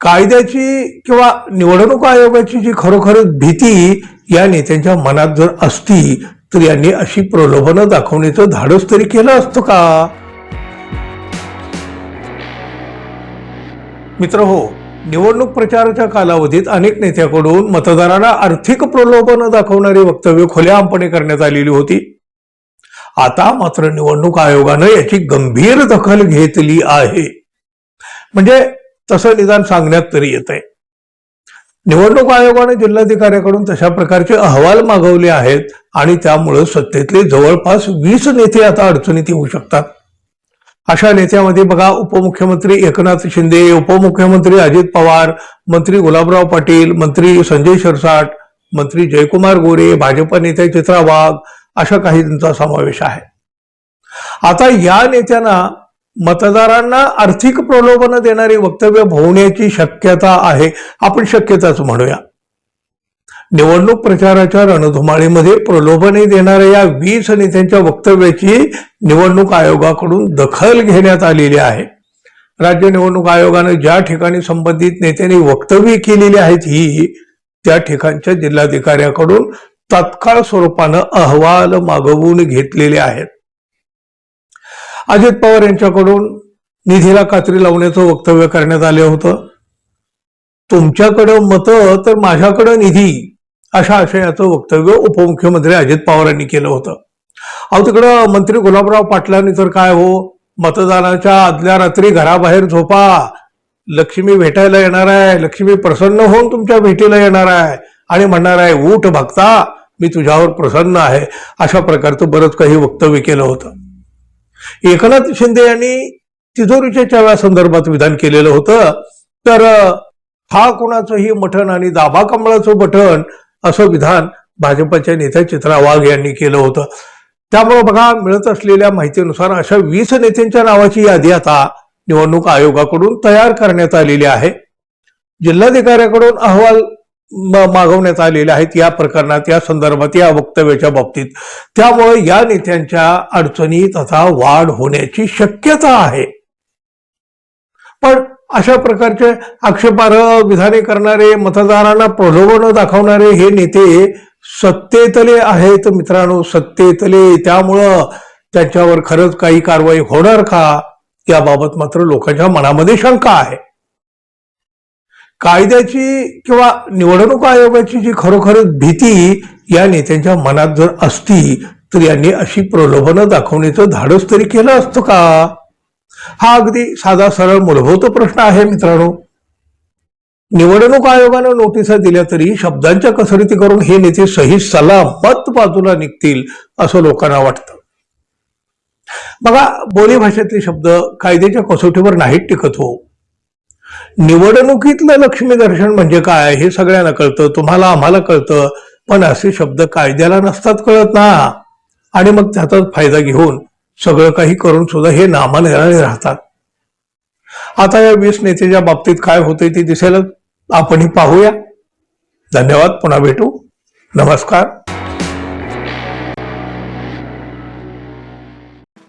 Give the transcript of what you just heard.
कायद्याची किंवा निवडणूक आयोगाची जी खरोखरच भीती या नेत्यांच्या मनात जर असती तर यांनी अशी प्रलोभनं दाखवण्याचं धाडस तरी केलं असतं का? मित्र हो निवडणूक प्रचाराच्या कालावधीत अनेक नेत्याकडून मतदारांना आर्थिक प्रलोभनं दाखवणारी वक्तव्य खुलेआमपणे करण्यात आलेली होती. आता मात्र निवडणूक आयोगानं याची गंभीर दखल घेतली आहे. म्हणजे तसं निदान सांगण्यात तरी येत आहे निवडणूक आयोगाने जिल्हाधिकाऱ्याकडून तशा प्रकारचे अहवाल मागवले आहेत आणि त्यामुळे सत्तेतले जवळपास वीस नेते आता अडचणीत येऊ शकतात. अशा नेत्यामध्ये बघा उपमुख्यमंत्री एकनाथ शिंदे उपमुख्यमंत्री अजित पवार मंत्री गुलाबराव पाटील मंत्री संजय शिरसाट मंत्री जयकुमार गोरे भाजप नेते चित्रा वाघ अशा काही त्यांचा समावेश आहे. आता या नेत्यांना मतदारांना आर्थिक प्रलोभन देणारी वक्तव्य होण्याची शक्यता आहे. आपण शक्यताच म्हणूया. निवडणूक प्रचाराच्या रणधुमाळीमध्ये प्रलोभने देणाऱ्या या वीस नेत्यांच्या वक्तव्याची निवडणूक आयोगाकडून दखल घेण्यात आलेली आहे. राज्य निवडणूक आयोगानं ज्या ठिकाणी संबंधित नेत्यांनी वक्तव्य केलेली आहेत ही त्या ठिकाणच्या जिल्हाधिकाऱ्याकडून तत्काळ स्वरूपानं अहवाल मागवून घेतलेले आहेत. अजित पवार यांच्याकडून निधीला कात्री लावण्याचं वक्तव्य करण्यात आलं होतं. तुमच्याकडं मतं तर माझ्याकडं निधी अशा आशयाचं वक्तव्य उपमुख्यमंत्री अजित पवारांनी केलं होतं. अहो तिकडं मंत्री गुलाबराव पाटलांनी तर काय हो? मतदानाच्या आदल्या रात्री घराबाहेर झोपा. लक्ष्मी भेटायला येणार आहे. लक्ष्मी प्रसन्न होऊन तुमच्या भेटीला येणार आहे. आणि म्हणणार आहे ऊट भक्ता मी तुझ्यावर प्रसन्न आहे. अशा प्रकारचं बरंच काही वक्तव्य केलं होतं. एकनाथ शिंदे यांनी तिजोरीच्या चाव्या संदर्भात विधान केलेलं होतं. तर हा कोणाचंही मठण आणि दाभा कमळाचं बटन असं विधान भाजपच्या नेत्या चित्रा वाघ यांनी केलं होतं. त्यामुळे बघा मिळत असलेल्या माहितीनुसार अशा वीस नेत्यांच्या नावाची यादी आता निवडणूक आयोगाकडून तयार करण्यात आलेली आहे. जिल्हाधिकाऱ्याकडून अहवाल मागवण्यात आलेले आहेत या प्रकरणात या संदर्भात या वक्तव्याच्या बाबतीत. त्यामुळे या नेत्यांच्या अडचणीत आता वाढ होण्याची शक्यता आहे. पण अशा प्रकारचे आक्षेपार्ह विधाने करणारे मतदारांना प्रलोभन दाखवणारे हे नेते सत्तेतले आहेत मित्रांनो सत्तेतले. त्यामुळं त्यांच्यावर खरंच काही कारवाई होणार का? याबाबत मात्र लोकांच्या मनामध्ये शंका आहे. कायद्याची किंवा निवडणूक आयोगाची जी खरोखर भीती या नेत्यांच्या मनात जर असती तर यांनी अशी प्रलोभनं दाखवण्याचं धाडस तरी केलं असतं का? हा अगदी साधा सरळ मूलभूत प्रश्न आहे मित्रांनो. निवडणूक आयोगानं नोटिसा दिल्या तरी शब्दांच्या कसरती करून हे नेते सही सलामत बाजूला निघतील असं लोकांना वाटतं. बघा बोलीभाषेतले शब्द कायद्याच्या कसोटीवर नाहीत टिकत हो. निवडणुकीतलं लक्ष्मी दर्शन म्हणजे काय हे सगळ्यांना कळतं तुम्हाला आम्हाला कळतं पण असे शब्द कायद्याला नसतात कळत ना. आणि मग त्याचाच फायदा घेऊन सगळं काही करून सुद्धा हे नामानिराळे राहतात. आता या वीस नेत्याच्या बाबतीत काय होतंय ते दिसेलच. आपणही पाहूया. धन्यवाद. पुन्हा भेटू. नमस्कार.